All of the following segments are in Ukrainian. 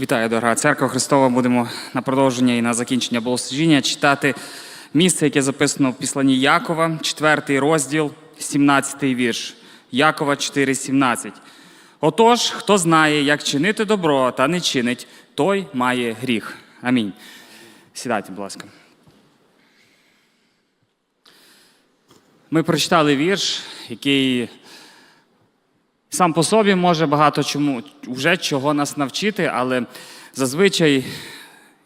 Вітаю, дорога церква Христова. Будемо на продовження і на закінчення богослужіння читати місце, яке записано в післанні Якова, 4 розділ, 17 вірш. Якова 4,17. Отож, хто знає, як чинити добро та не чинить, той має гріх. Амінь. Сідайте, будь ласка. Ми прочитали вірш, який сам по собі може багато чому вже чого нас навчити, але зазвичай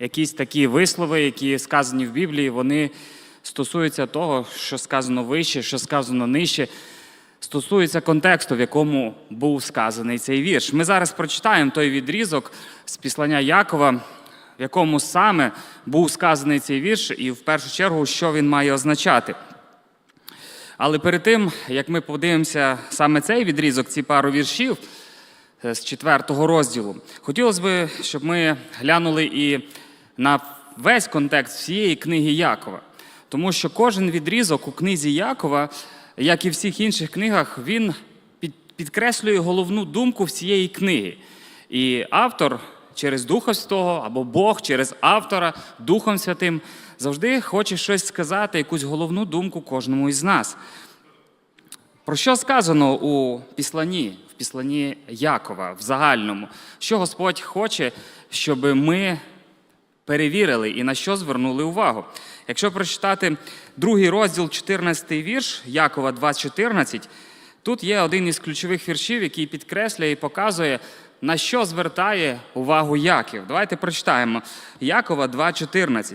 якісь такі вислови, які сказані в Біблії, вони стосуються того, що сказано вище, що сказано нижче, стосуються контексту, в якому був сказаний цей вірш. Ми зараз прочитаємо той відрізок з післання Якова, в якому саме був сказаний цей вірш, і в першу чергу, що він має означати. Але перед тим, як ми подивимося саме цей відрізок, ці пару віршів е, з четвертого розділу, хотілося б, щоб ми глянули і на весь контекст всієї книги Якова. Тому що кожен відрізок у книзі Якова, як і в всіх інших книгах, він підкреслює головну думку всієї книги. І автор через Духа Святого або Бог через автора Духом Святим завжди хоче щось сказати, якусь головну думку кожному із нас. Про що сказано у післанні, в післанні Якова в загальному? Що Господь хоче, щоб ми перевірили і на що звернули увагу? Якщо прочитати другий розділ, 14 вірш Якова 2.14, тут є один із ключових віршів, який підкреслює і показує, на що звертає увагу Яків. Давайте прочитаємо Якова 2.14.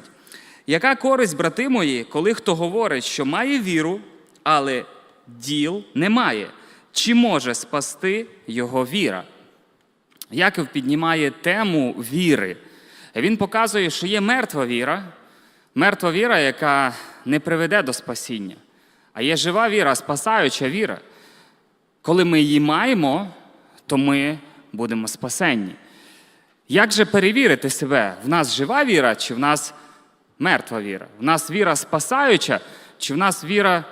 Яка користь, брати мої, коли хто говорить, що має віру, але діл немає? Чи може спасти його віра? Яків піднімає тему віри. Він показує, що є мертва віра, мертва віра, яка не приведе до спасіння, а є жива віра, спасаюча віра. Коли ми її маємо, то ми будемо спасенні. Як же перевірити себе? В нас жива віра, чи в нас мертва віра? В нас віра спасаюча, чи в нас віра,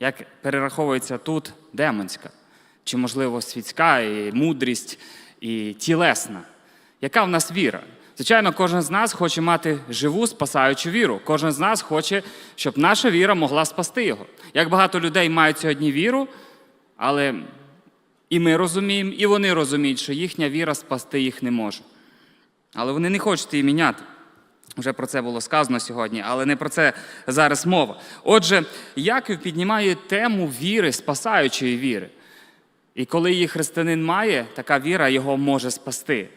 як перераховується тут, демонська? Чи, можливо, світська, і мудрість, і тілесна? Яка в нас віра? Звичайно, кожен з нас хоче мати живу спасаючу віру. Кожен з нас хоче, щоб наша віра могла спасти його. Як багато людей мають сьогодні віру, але і ми розуміємо, і вони розуміють, що їхня віра спасти їх не може. Але вони не хочуть її міняти. Вже про це було сказано сьогодні, але не про це зараз мова. Отже, Яків піднімає тему віри, спасаючої віри. І коли її християнин має, така віра його може спасти.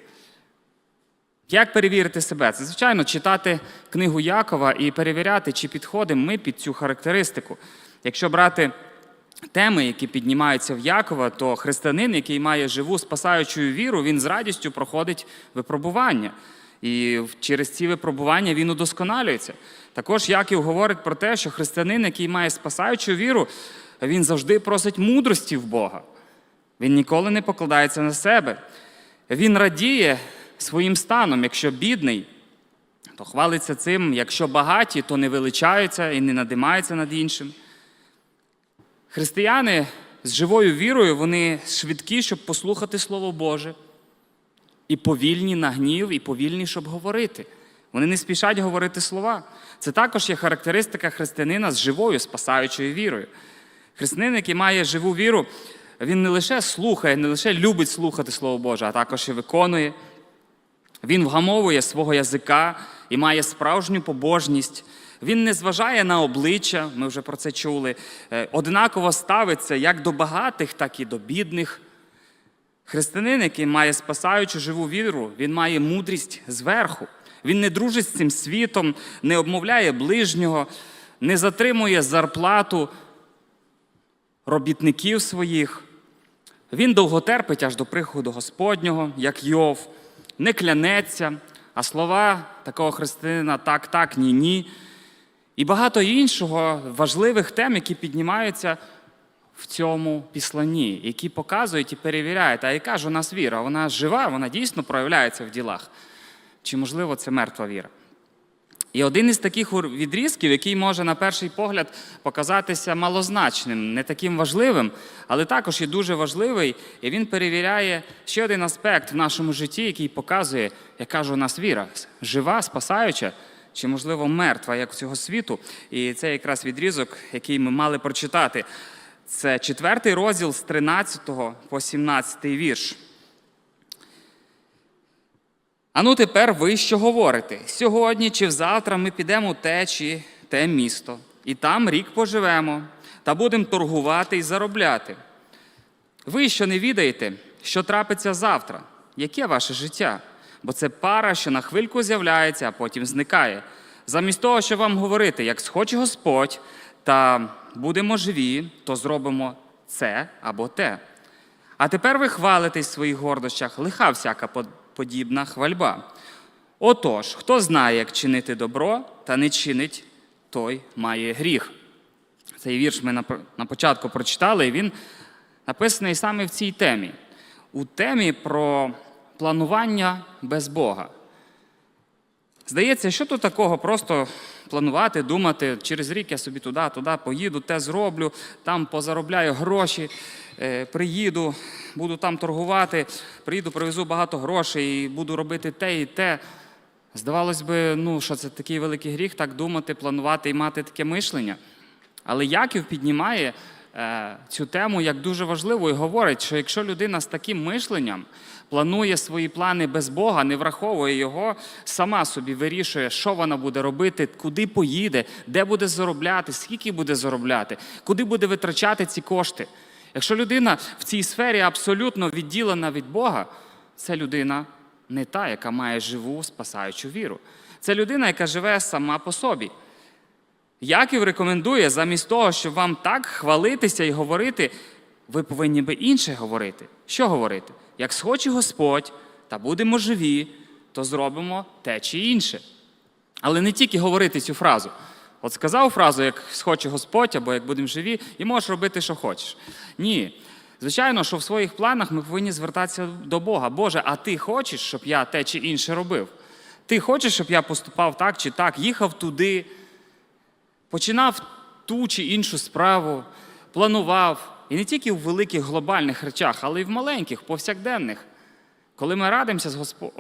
Як перевірити себе? Це, звичайно, читати книгу Якова і перевіряти, чи підходимо ми під цю характеристику. Якщо брати теми, які піднімаються в Якова, то християнин, який має живу спасаючу віру, він з радістю проходить випробування. І через ці випробування він удосконалюється. Також Яків говорить про те, що християнин, який має спасаючу віру, він завжди просить мудрості в Бога. Він ніколи не покладається на себе. Він радіє своїм станом, якщо бідний, то хвалиться цим, якщо багаті, то не величаються і не надимаються над іншим. Християни з живою вірою, вони швидкі, щоб послухати Слово Боже, і повільні на гнів, і повільні, щоб говорити. Вони не спішать говорити слова. Це також є характеристика християнина з живою спасаючою вірою. Християнин, який має живу віру, він не лише слухає, не лише любить слухати Слово Боже, а також і виконує. Він вгамовує свого язика і має справжню побожність. Він не зважає на обличчя, ми вже про це чули. Е, Однаково ставиться як до багатих, так і до бідних. Християнин, який має спасаючу живу віру, він має мудрість зверху. Він не дружить з цим світом, не обмовляє ближнього, не затримує зарплату робітників своїх. Він довго терпить аж до приходу Господнього, як Йов, не клянеться, а слова такого християнина так, так, ні, ні. І багато іншого важливих тем, які піднімаються в цьому післанні, які показують і перевіряють, а яка ж у нас віра? Вона жива, вона дійсно проявляється в ділах. Чи, можливо, це мертва віра? І один із таких відрізків, який може на перший погляд показатися малозначним, не таким важливим, але також і дуже важливий, і він перевіряє ще один аспект в нашому житті, який показує, яка ж у нас віра жива, спасаюча чи, можливо, мертва, як цього світу. І це якраз відрізок, який ми мали прочитати. Це четвертий розділ з 13 по 17 вірш. А ну тепер ви що говорите? Сьогодні чи взавтра ми підемо те чи те місто, і там рік поживемо, та будемо торгувати і заробляти. Ви що не відаєте, що трапиться завтра? Яке ваше життя? Бо це пара, що на хвильку з'являється, а потім зникає. Замість того, щоб вам говорити, як схоче Господь, та будемо живі, то зробимо це або те. А тепер ви хвалитесь в своїх гордощах, лиха всяка подібна хвальба. Отож, хто знає, як чинити добро, та не чинить, той має гріх. Цей вірш ми на початку прочитали, і він написаний саме в цій темі. У темі про планування без Бога. Здається, що тут такого просто планувати, думати, через рік я собі туди, туди поїду, те зроблю, там позаробляю гроші, е, приїду, буду там торгувати, приїду, привезу багато грошей і буду робити те і те. Здавалось би, ну, що це такий великий гріх, так думати, планувати і мати таке мишлення. Але Яків піднімає цю тему як дуже важливу і говорить, що якщо людина з таким мишленням планує свої плани без Бога, не враховує його, сама собі вирішує, що вона буде робити, куди поїде, де буде заробляти, скільки буде заробляти, куди буде витрачати ці кошти. Якщо людина в цій сфері абсолютно відділена від Бога, це людина не та, яка має живу спасаючу віру. Це людина, яка живе сама по собі. Яків рекомендує, замість того, щоб вам так хвалитися і говорити, ви повинні би інше говорити. Що говорити? Як схоче Господь, та будемо живі, то зробимо те чи інше. Але не тільки говорити цю фразу. От сказав фразу, як схоче Господь, або як будемо живі, і можеш робити, що хочеш. Ні. Звичайно, що в своїх планах ми повинні звертатися до Бога. Боже, а ти хочеш, щоб я те чи інше робив? Ти хочеш, щоб я поступав так чи так, їхав туди, починав ту чи іншу справу, планував. І не тільки в великих глобальних речах, але й в маленьких, повсякденних. Коли ми радимося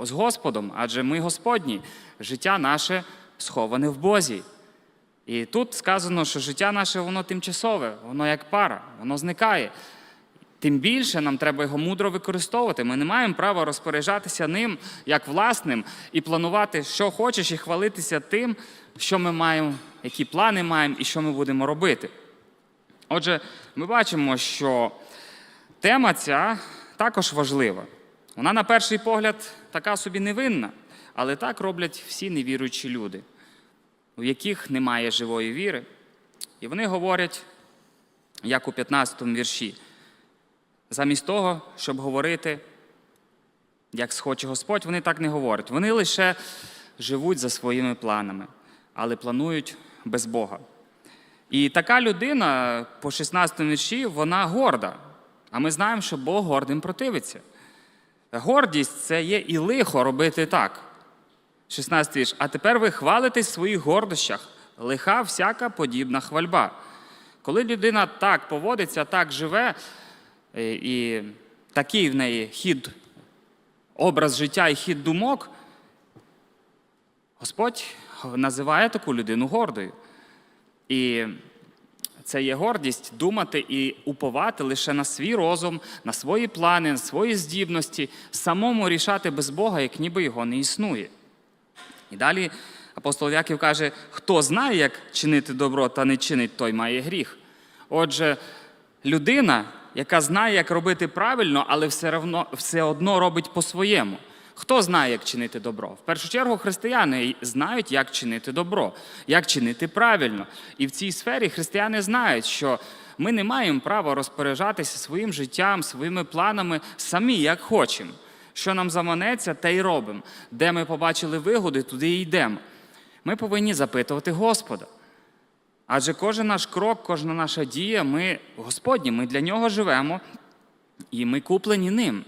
з Господом, адже ми Господні, життя наше сховане в Бозі. І тут сказано, що життя наше воно тимчасове, воно як пара, воно зникає. Тим більше нам треба його мудро використовувати. Ми не маємо права розпоряджатися ним як власним і планувати, що хочеш, і хвалитися тим, що ми маємо, які плани маємо і що ми будемо робити. Отже, ми бачимо, що тема ця також важлива. Вона, на перший погляд, така собі невинна, але так роблять всі невіруючі люди, у яких немає живої віри. І вони говорять, як у 15 вірші, замість того, щоб говорити, як схоче Господь, вони так не говорять. Вони лише живуть за своїми планами, але планують без Бога. І така людина по 16 вірші, вона горда. А ми знаємо, що Бог гордим противиться. Гордість це є і лихо робити так. 16 вірш. А тепер ви хвалитесь в своїх гордощах, лиха всяка подібна хвальба. Коли людина так поводиться, так живе, е, і такий в неї хід, образ життя і хід думок, Господь називає таку людину гордою. І це є гордість думати і уповати лише на свій розум, на свої плани, на свої здібності, самому рішати без Бога, як ніби його не існує. І далі апостол Яків каже: хто знає, як чинити добро та не чинить, той має гріх. Отже, людина, яка знає, як робити правильно, але все одно, все одно робить по-своєму. Хто знає, як чинити добро? В першу чергу християни знають, як чинити добро, як чинити правильно. І в цій сфері християни знають, що ми не маємо права розпоряджатися своїм життям, своїми планами самі, як хочемо. Що нам заманеться, те й робимо. Де ми побачили вигоди, туди і йдемо. Ми повинні запитувати Господа. Адже кожен наш крок, кожна наша дія, ми Господні, ми для нього живемо і ми куплені ним.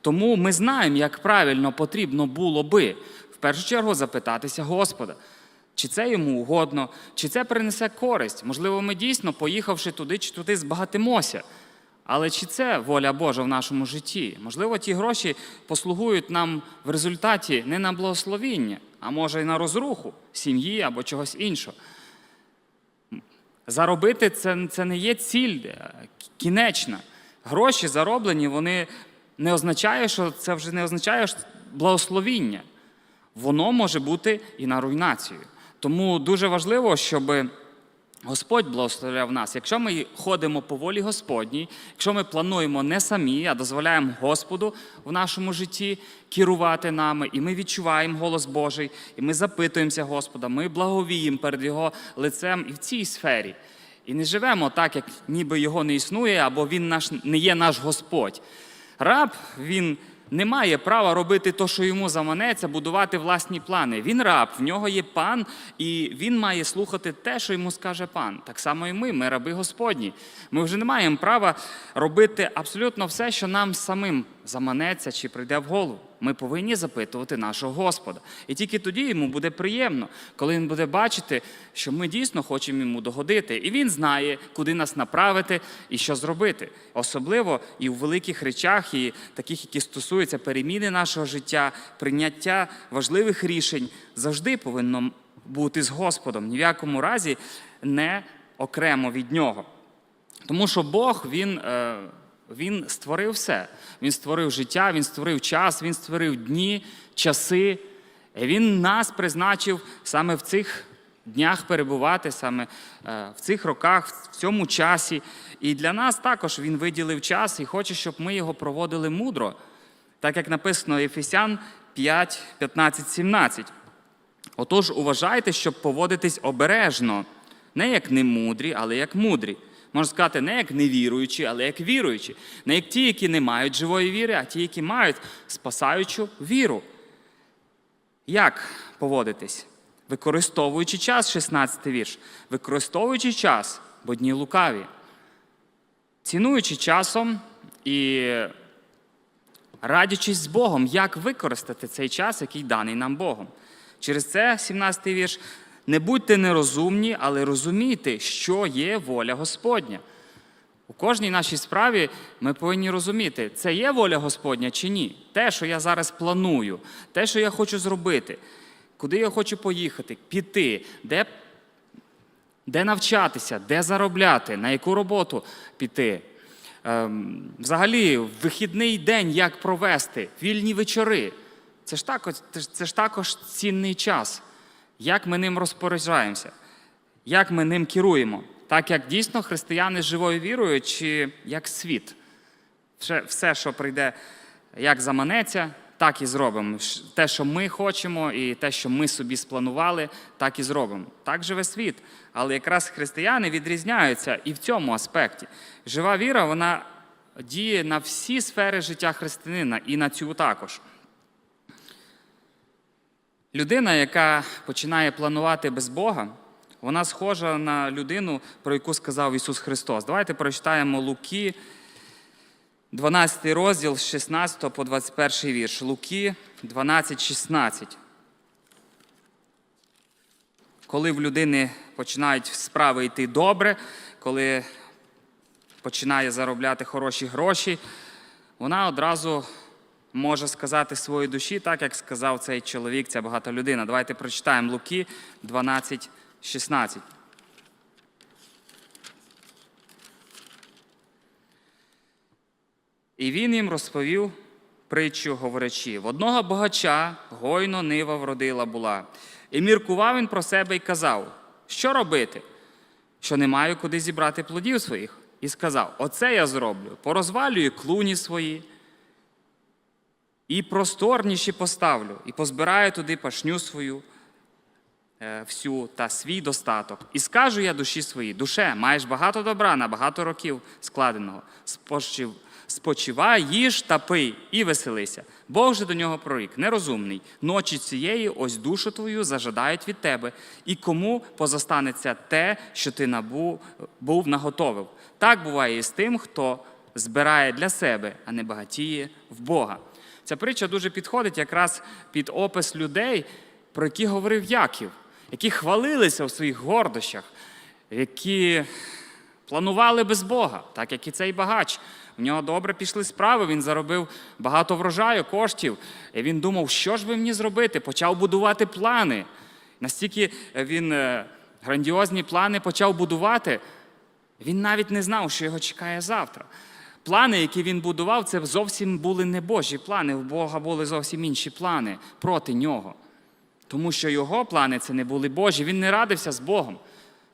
Тому ми знаємо, як правильно потрібно було би в першу чергу запитатися Господа. чи це йому угодно, чи це принесе користь. Можливо, ми дійсно, поїхавши туди чи туди, збагатимося. Але чи це воля Божа в нашому житті? Можливо, ті гроші послугують нам в результаті не на благословіння, а може й на розруху сім'ї або чогось іншого. Заробити це, це не є ціль е, кінечна. Гроші зароблені, вони не означає, що це вже не означає благословіння. Воно може бути і на руйнацію. Тому дуже важливо, щоб Господь благословляв нас. Якщо ми ходимо по волі Господній, якщо ми плануємо не самі, а дозволяємо Господу в нашому житті керувати нами, і ми відчуваємо голос Божий, і ми запитуємося Господа, ми благовіємо перед Його лицем і в цій сфері. І не живемо так, як ніби його не існує, або він наш не є наш Господь. Раб він не має права робити те, що йому заманеться, будувати власні плани. Він раб, в нього є пан, і він має слухати те, що йому скаже пан. Так само і ми, ми раби Господні. Ми вже не маємо права робити абсолютно все, що нам самим заманеться чи прийде в голову. Ми повинні запитувати нашого Господа. І тільки тоді йому буде приємно, коли він буде бачити, що ми дійсно хочемо йому догодити. І він знає, куди нас направити і що зробити. Особливо і в великих речах, і таких, які стосуються переміни нашого життя, прийняття важливих рішень, завжди повинно бути з Господом. Ні в якому разі не окремо від нього. Тому що Бог він, е, він створив все. Він створив життя, він створив час, він створив дні, часи. Він нас призначив саме в цих днях перебувати, саме е, в цих роках, в цьому часі. І для нас також він виділив час і хоче, щоб ми його проводили мудро, так як написано Ефесян 5, 15, 17. Отож, уважайте, щоб поводитись обережно, не як немудрі, але як мудрі. Можна сказати, не як невіруючі, але як віруючі. Не як ті, які не мають живої віри, а ті, які мають спасаючу віру. Як поводитись? Використовуючи час, 16 вірш, використовуючи час, бо дні лукаві, цінуючи часом і радячись з Богом, як використати цей час, який даний нам Богом. Через це, 17 вірш, не будьте нерозумні, але розумійте, що є воля Господня. У кожній нашій справі ми повинні розуміти, це є воля Господня чи ні. Те, що я зараз планую, те, що я хочу зробити, куди я хочу поїхати, піти, де, де навчатися, де заробляти, на яку роботу піти. Ем, взагалі, вихідний день як провести, вільні вечори. Це ж також, це ж також цінний час. Як ми ним розпоряджаємося, як ми ним керуємо, так як дійсно християни живою вірою, чи як світ. Все, що прийде, як заманеться, так і зробимо. Те, що ми хочемо, і те, що ми собі спланували, так і зробимо. Так живе світ. Але якраз християни відрізняються і в цьому аспекті. Жива віра, вона діє на всі сфери життя християнина, і на цю також. Людина, яка починає планувати без Бога, вона схожа на людину, про яку сказав Ісус Христос. Давайте прочитаємо Луки, 12 розділ з 16 по 21 вірш. Луки 12, 16. Коли в людини починають справи йти добре, коли починає заробляти хороші гроші, вона одразу може сказати своїй душі, так як сказав цей чоловік, ця багата людина. Давайте прочитаємо Луки 12, 16. І він їм розповів притчу, говорячи: в одного богача гойно нива вродила була. І міркував він про себе і казав, що робити, що не маю куди зібрати плодів своїх. І сказав: Оце я зроблю, порозвалюю клуні свої, і просторніші поставлю, і позбираю туди пашню свою е, всю та свій достаток. І скажу я душі своїй, душе, маєш багато добра на багато років складеного. Спочив, спочивай, їж та пий і веселися. Бог же до нього прорік, нерозумний. Ночі цієї ось душу твою зажадають від тебе, і кому позостанеться те, що ти набув, був наготовив. Так буває і з тим, хто збирає для себе, а не багатіє в Бога. Ця притча дуже підходить якраз під опис людей, про які говорив Яків. які хвалилися в своїх гордощах, які планували без Бога, так як і цей багач. В нього добре пішли справи, він заробив багато врожаю, коштів. І він думав, що ж би мені зробити? Почав будувати плани. Настільки він е, грандіозні плани почав будувати, він навіть не знав, що його чекає завтра. Плани, які він будував, це зовсім були не Божі плани. У Бога були зовсім інші плани проти нього. Тому що його плани це не були Божі. Він не радився з Богом.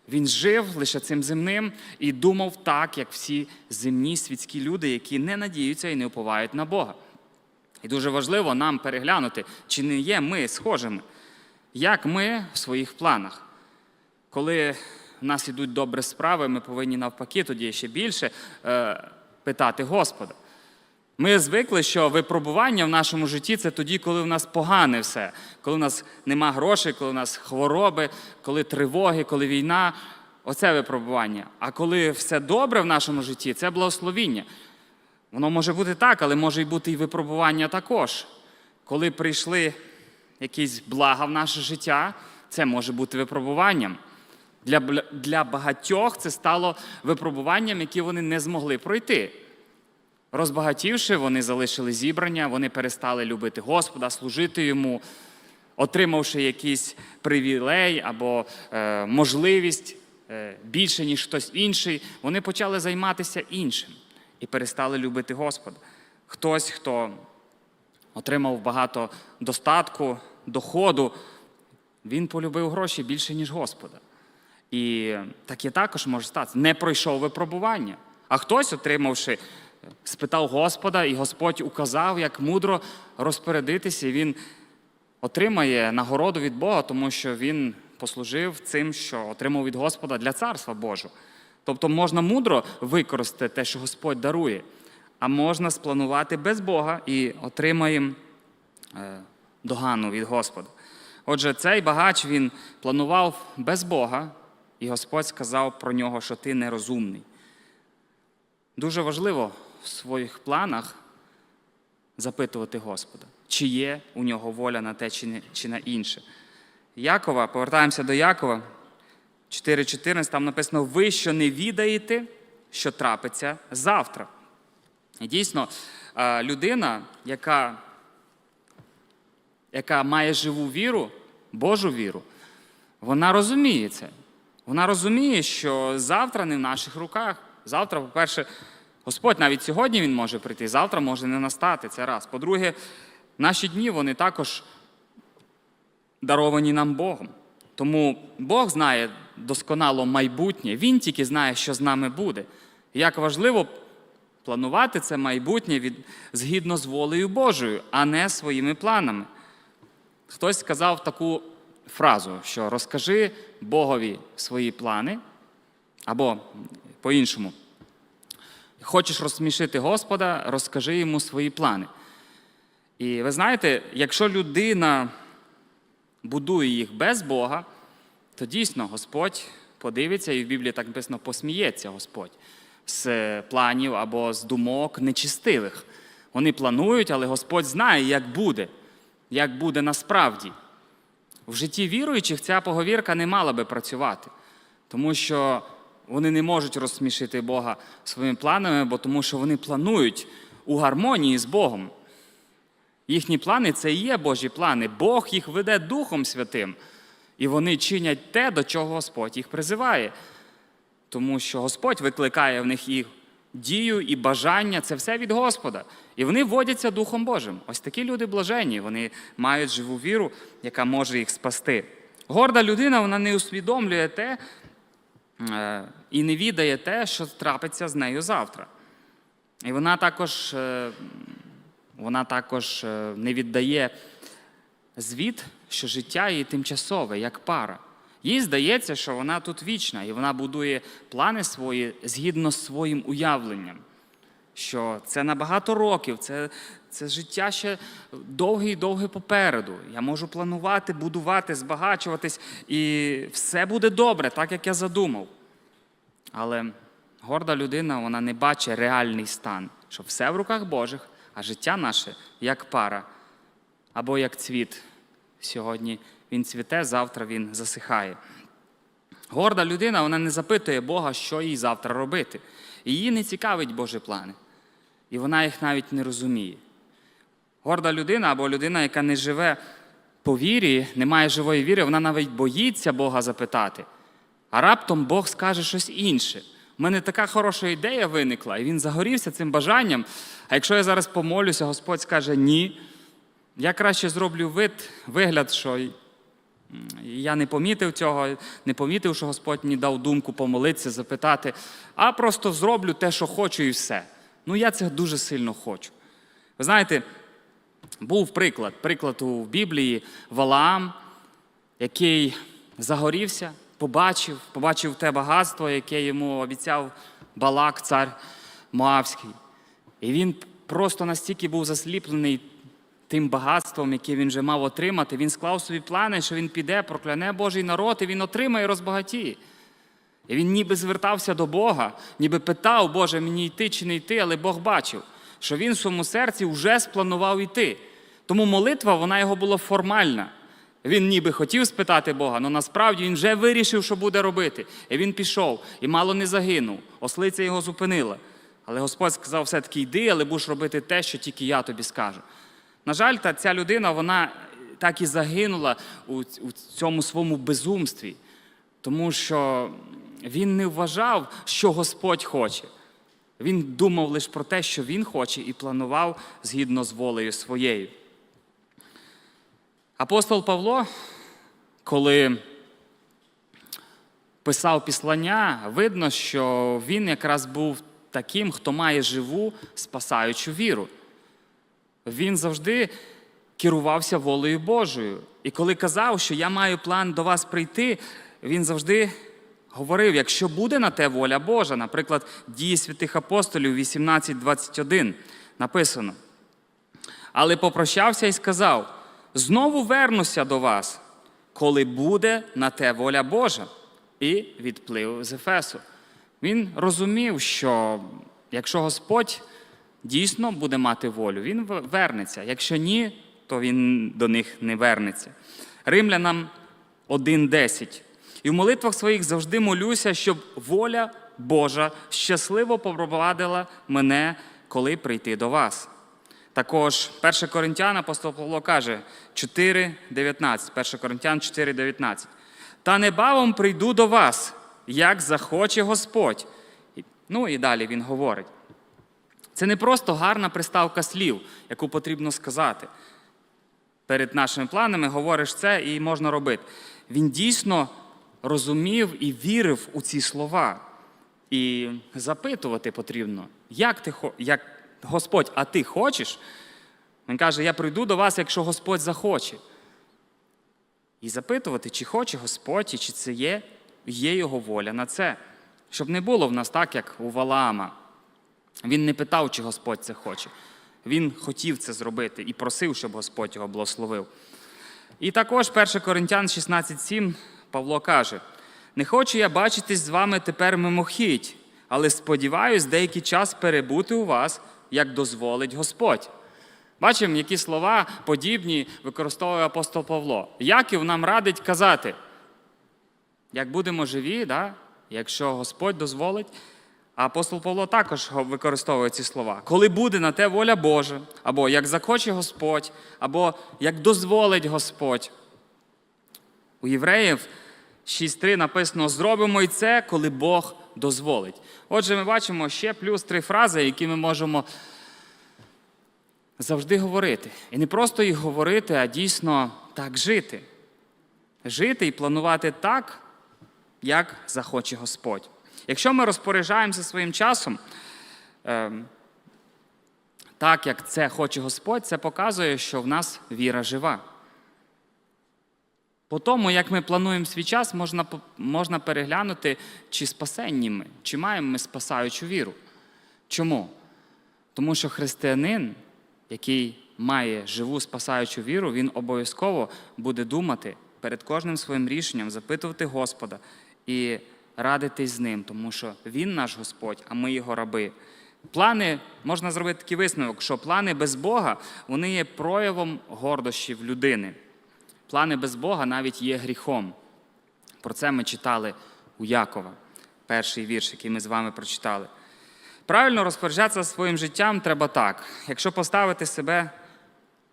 Він жив лише цим земним і думав так, як всі земні світські люди, які не надіються і не уповають на Бога. І дуже важливо нам переглянути, чи не є ми схожими, як ми в своїх планах. Коли в нас ідуть добрі справи, ми повинні навпаки тоді ще більше е, питати Господа. Ми звикли, що випробування в нашому житті це тоді, коли в нас погане все, коли в нас нема грошей, коли в нас хвороби, коли тривоги, коли війна. Оце випробування. А коли все добре в нашому житті, це благословіння. Воно може бути так, але може й бути і випробування також. Коли прийшли якісь блага в наше життя, це може бути випробуванням. Для, для багатьох це стало випробуванням, які вони не змогли пройти. Розбагатівши, вони залишили зібрання, вони перестали любити Господа, служити йому, отримавши якийсь привілей або е, можливість е, більше, ніж хтось інший, вони почали займатися іншим і перестали любити Господа. Хтось, хто отримав багато достатку, доходу, він полюбив гроші більше, ніж Господа. І таке також може статися. Не пройшов випробування. А хтось, отримавши, спитав Господа, і Господь указав, як мудро розпорядитися, і він отримає нагороду від Бога, тому що він послужив цим, що отримав від Господа для царства Божого. Тобто можна мудро використати те, що Господь дарує, а можна спланувати без Бога і отримаємо е, догану від Господа. Отже, цей багач він планував без Бога, і Господь сказав про нього, що ти нерозумний. Дуже важливо в своїх планах запитувати Господа, чи є у нього воля на те, чи, на інше. Якова, повертаємося до Якова 4.14, там написано: ви що не відаєте, що трапиться завтра. І дійсно, людина, яка яка має живу віру, Божу віру, вона розуміє це. Вона розуміє, що завтра не в наших руках. Завтра, по-перше, Господь навіть сьогодні Він може прийти, завтра може не настати. Це раз. По-друге, наші дні вони також даровані нам Богом. Тому Бог знає досконало майбутнє, Він тільки знає, що з нами буде. Як важливо планувати це майбутнє від, згідно з волею Божою, а не своїми планами. Хтось сказав таку фразу, що розкажи Богові свої плани, або по-іншому. Хочеш розсмішити Господа, розкажи йому свої плани. І ви знаєте, якщо людина будує їх без Бога, то дійсно Господь подивиться, і в Біблії так написано, посміється Господь з планів або з думок нечистивих. Вони планують, але Господь знає, як буде, як буде насправді. В житті віруючих ця поговірка не мала би працювати, тому що вони не можуть розсмішити Бога своїми планами, бо тому що вони планують у гармонії з Богом. Їхні плани це і є Божі плани. Бог їх веде Духом Святим. І вони чинять те, до чого Господь їх призиває. Тому що Господь викликає в них їх дію і бажання це все від Господа. І вони водяться Духом Божим. Ось такі люди блаженні, вони мають живу віру, яка може їх спасти. Горда людина вона не усвідомлює те е, і не відає те, що трапиться з нею завтра. І вона також, е, вона також е, не віддає звіт, що життя її тимчасове, як пара. Їй здається, що вона тут вічна, і вона будує плани свої згідно з своїм уявленням, що це на багато років, це, це життя ще довге і довге попереду. Я можу планувати, будувати, збагачуватись, і все буде добре, так як я задумав. Але горда людина вона не бачить реальний стан, що все в руках Божих, а життя наше як пара або як цвіт Сьогодні він цвіте, завтра він засихає. Горда людина вона не запитує Бога, що їй завтра робити. Її не цікавить Божі плани. І вона їх навіть не розуміє. Горда людина або людина, яка не живе по вірі, не має живої віри, вона навіть боїться Бога запитати. А раптом Бог скаже щось інше. У мене така хороша ідея виникла, і він загорівся цим бажанням. А якщо я зараз помолюся, Господь скаже ні, я краще зроблю вид, вигляд, що я не помітив цього, не помітив, що Господь мені дав думку помолитися, запитати, а просто зроблю те, що хочу, і все. Ну, я це дуже сильно хочу. Ви знаєте, був приклад, приклад у Біблії Валаам, який загорівся, побачив, побачив те багатство, яке йому обіцяв Балак, цар Моавський. І він просто настільки був засліплений тим багатством, яке він вже мав отримати. Він склав собі плани, що він піде, прокляне Божий народ, і він отримає розбагатіє. І він ніби звертався до Бога, ніби питав, Боже, мені йти чи не йти, але Бог бачив, що він в своєму серці вже спланував йти. Тому молитва, вона його була формальна. Він ніби хотів спитати Бога, але насправді він вже вирішив, що буде робити. І він пішов, і мало не загинув. Ослиця його зупинила. Але Господь сказав, все-таки йди, але будеш робити те, що тільки я тобі скажу. На жаль, та ця людина вона так і загинула у, цьому своєму безумстві, тому що він не вважав, що Господь хоче. Він думав лише про те, що він хоче, і планував згідно з волею своєю. Апостол Павло, коли писав післання, видно, що він якраз був таким, хто має живу спасаючу віру. Він завжди керувався волею Божою. І коли казав, що я маю план до вас прийти, він завжди говорив: якщо буде на те воля Божа, наприклад, дії святих апостолів 18.21 написано. Але попрощався і сказав: знову вернуся до вас, коли буде на те воля Божа, і відплив з Ефесу. Він розумів, що якщо Господь дійсно буде мати волю, він вернеться. Якщо ні, то він до них не вернеться. Римлянам 1.10. І в молитвах своїх завжди молюся, щоб воля Божа щасливо попровадила мене, коли прийти до вас. Також 1 Коринтян, апостол Павло каже 4.19, 1 Коринтян 4.19. Та небавом прийду до вас, як захоче Господь. Ну і далі він говорить. Це не просто гарна приставка слів, яку потрібно сказати. Перед нашими планами говориш це і можна робити. Він дійсно розумів і вірив у ці слова. І запитувати потрібно, як ти як Господь, а ти хочеш? Він каже: Я прийду до вас, якщо Господь захоче. І запитувати, чи хоче Господь, і чи це є, є його воля на це. Щоб не було в нас так, як у Валаама. Він не питав, чи Господь це хоче. Він хотів це зробити і просив, щоб Господь його благословив. І також 1 Коринтян 16,7 Павло каже: Не хочу я бачитись з вами тепер мимохідь, але сподіваюсь, деякий час перебути у вас, як дозволить Господь. Бачимо, які слова подібні використовує апостол Павло. Яків нам радить казати, як будемо живі, да? якщо Господь дозволить. А апостол Павло також використовує ці слова. Коли буде на те воля Божа, або як захоче Господь, або як дозволить Господь. У євреїв 6.3 написано: зробимо і це, коли Бог дозволить. Отже, ми бачимо ще плюс три фрази, які ми можемо завжди говорити. І не просто їх говорити, а дійсно так жити. Жити і планувати так, як захоче Господь. Якщо ми розпоряджаємося своїм часом, ем, так як це хоче Господь, це показує, що в нас віра жива. По тому, як ми плануємо свій час, можна можна переглянути, чи спасенні ми, чи маємо ми спасаючу віру. Чому? Тому що християнин, який має живу спасаючу віру, він обов'язково буде думати перед кожним своїм рішенням, запитувати Господа і радитись з ним, тому що Він наш Господь, а ми його раби. Плани, можна зробити такий висновок, що плани без Бога вони є проявом гордощів людини. Плани без Бога навіть є гріхом. Про це ми читали у Якова, перший вірш, який ми з вами прочитали. Правильно розпоряджатися своїм життям треба так. Якщо поставити себе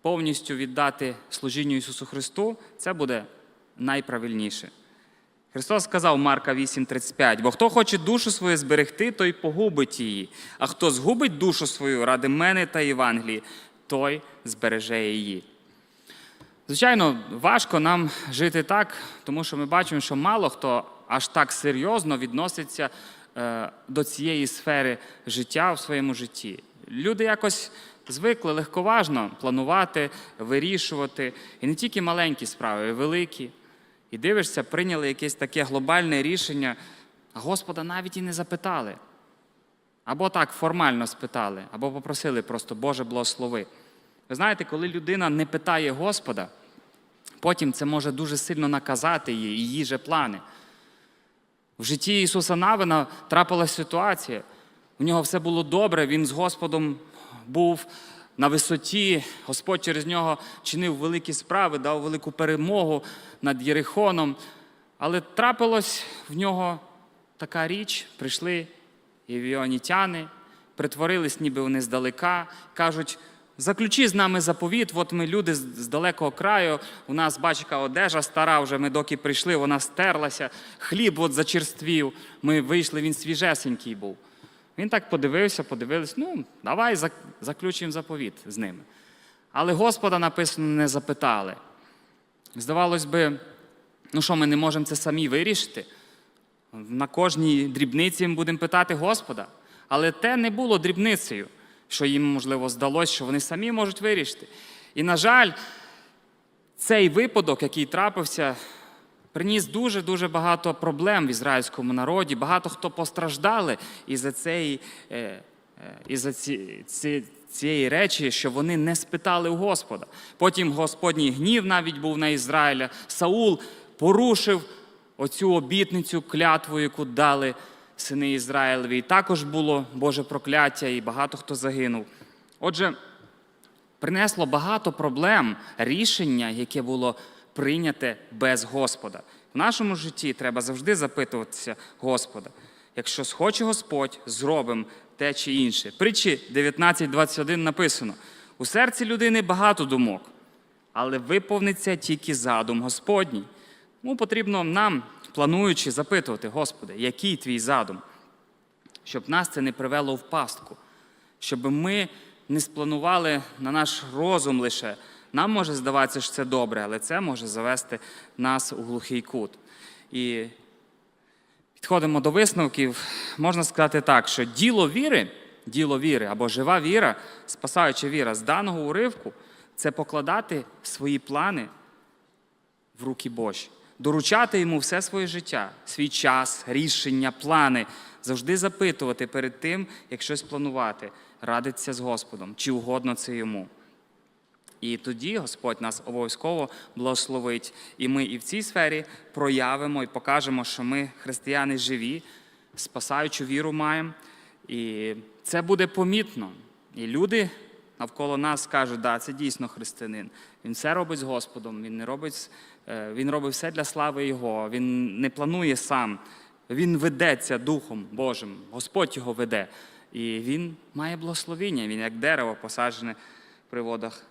повністю віддати служінню Ісусу Христу, це буде найправильніше. Христос сказав Марка 8:35, бо хто хоче душу свою зберегти, той погубить її. А хто згубить душу свою ради мене та Євангелії, той збереже її. Звичайно, важко нам жити так, тому що ми бачимо, що мало хто аж так серйозно відноситься е, до цієї сфери життя в своєму житті. Люди якось звикли легковажно планувати, вирішувати. І не тільки маленькі справи, а й великі. І дивишся, прийняли якесь таке глобальне рішення, а Господа навіть і не запитали. Або так формально спитали, або попросили просто Боже благослови. Ви знаєте, коли людина не питає Господа, потім це може дуже сильно наказати її і її же плани. В житті Ісуса Навина трапилася ситуація. У нього все було добре, він з Господом був на висоті. Господь через нього чинив великі справи, дав велику перемогу над Єрихоном. Але трапилось в нього така річ, прийшли євіонітяни, притворились, ніби вони здалека, кажуть, заключи з нами заповіт, от ми люди з далекого краю, у нас, бач, яка одежа стара, вже ми доки прийшли, вона стерлася, хліб от зачерствів, ми вийшли, він свіжесенький був. Він так подивився, подивились, ну, давай заключимо заповіт з ними. Але Господа написано не запитали. Здавалось би, ну що, ми не можемо це самі вирішити? На кожній дрібниці ми будемо питати Господа. Але те не було дрібницею, що їм, можливо, здалося, що вони самі можуть вирішити. І, на жаль, цей випадок, який трапився, приніс дуже-дуже багато проблем в ізраїльському народі. Багато хто постраждали цієї, е, е, із-за ці, ці, цієї речі, що вони не спитали у Господа. Потім Господній гнів навіть був на Ізраїля. Саул порушив оцю обітницю клятву, яку дали сини Ізраїлеві. І також було Боже прокляття, і багато хто загинув. Отже, принесло багато проблем рішення, яке було прийняте без Господа. В нашому житті треба завжди запитуватися Господа. Якщо схоче Господь, зробимо те чи інше. Притчі 19.21 написано: у серці людини багато думок, але виповниться тільки задум Господній. Тому потрібно нам, плануючи, запитувати, Господи, який твій задум? щоб нас це не привело в пастку, щоб ми не спланували на наш розум лише. Нам може здаватися, що це добре, але це може завести нас у глухий кут. І підходимо до висновків. Можна сказати так, що діло віри, діло віри або жива віра, спасаюча віра з даного уривку це покладати свої плани в руки Божі, доручати йому все своє життя, свій час, рішення, плани, завжди запитувати перед тим, як щось планувати, радитися з Господом, чи угодно це йому. І тоді Господь нас обов'язково благословить. І ми і в цій сфері проявимо і покажемо, що ми християни живі, спасаючу віру маємо. І це буде помітно. І люди навколо нас скажуть, да, це дійсно християнин. Він все робить з Господом, він не робить, е, він робить все для слави Його, він не планує сам, він ведеться Духом Божим, Господь його веде. І він має благословіння, він як дерево посаджене при водах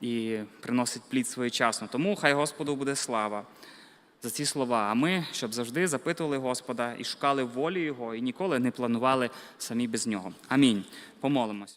і приносить плід своєчасно. Тому хай Господу буде слава за ці слова. А ми, щоб завжди запитували Господа і шукали волі Його, і ніколи не планували самі без нього. Амінь. Помолимось.